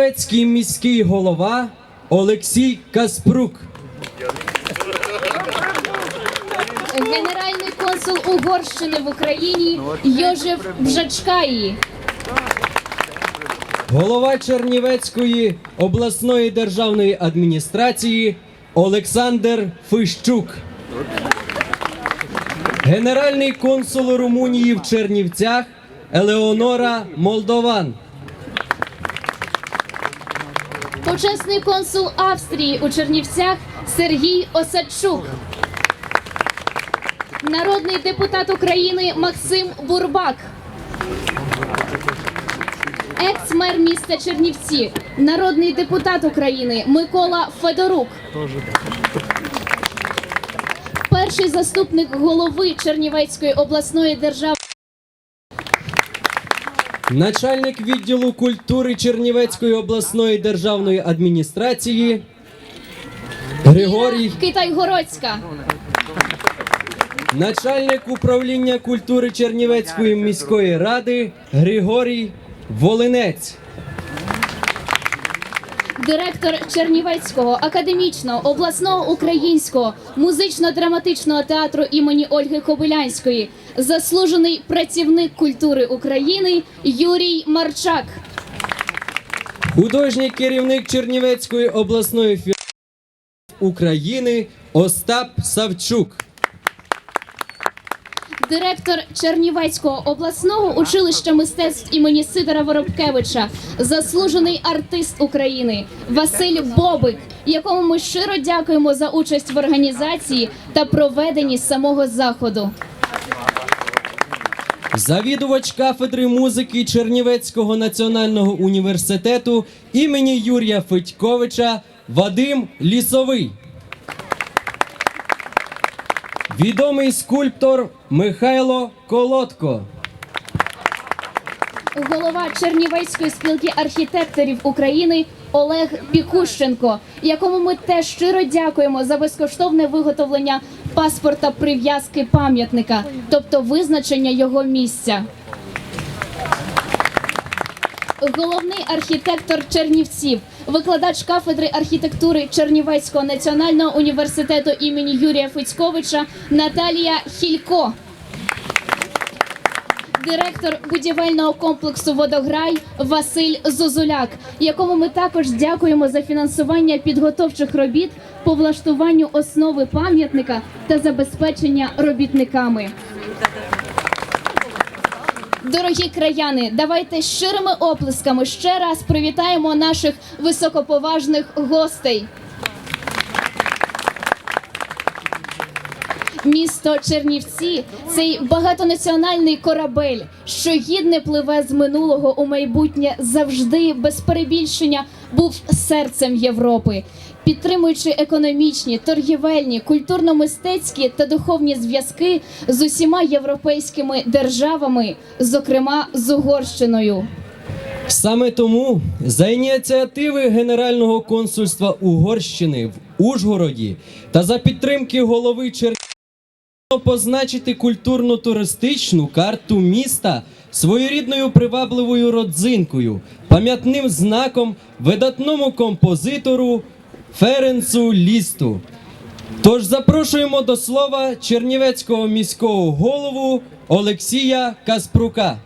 Чернівецький міський голова Олексій Каспрук. Генеральний консул Угорщини в Україні Йожеф Бжачкаї. Голова Чернівецької обласної державної адміністрації Олександр Фищук. Генеральний консул Румунії в Чернівцях Елеонора Молдован. Почесний консул Австрії у Чернівцях Сергій Осадчук. Народний депутат України Максим Бурбак. Екс-мер міста Чернівці, народний депутат України Микола Федорук. Перший заступник голови Чернівецької обласної держави. Начальник відділу культури Чернівецької обласної державної адміністрації Григорій Китайгородська. Начальник управління культури Чернівецької міської ради Григорій Волинець. Директор Чернівецького академічного обласного українського музично-драматичного театру імені Ольги Кобилянської, заслужений працівник культури України Юрій Марчак, Художній керівник Чернівецької обласної філії України Остап Савчук. Директор Чернівецького обласного училища мистецтв імені Сидора Воробкевича, заслужений артист України Василь Бобик, якому ми щиро дякуємо за участь в організації та проведенні самого заходу. Завідувач кафедри музики Чернівецького національного університету імені Юрія Федьковича Вадим Лісовий. Відомий скульптор Михайло Колодко. голова Чернівецької спілки архітекторів України Олег Пікущенко, якому ми теж щиро дякуємо за безкоштовне виготовлення паспорта прив'язки пам'ятника, тобто визначення його місця. Головний архітектор Чернівців, викладач кафедри архітектури Чернівецького національного університету імені Юрія Федьковича Наталія Хілько директор будівельного комплексу Водограй Василь Зозуляк, якому ми також дякуємо за фінансування підготовчих робіт по влаштуванню основи пам'ятника та забезпечення робітниками. Дорогі краяни, давайте щирими оплесками ще раз привітаємо наших високоповажних гостей. Місто Чернівці цей багатонаціональний корабель, що гідне пливе з минулого у майбутнє, завжди без перебільшення був серцем Європи, підтримуючи економічні, торгівельні, культурно-мистецькі та духовні зв'язки з усіма європейськими державами, зокрема з Угорщиною. Саме тому за ініціативи Генерального консульства Угорщини в Ужгороді та за підтримки голови Чернігова позначити культурно-туристичну карту міста своєрідною привабливою родзинкою, пам'ятним знаком видатному композитору Ференцу Лісту. Тож запрошуємо до слова Чернівецького міського голову Олексія Каспрука.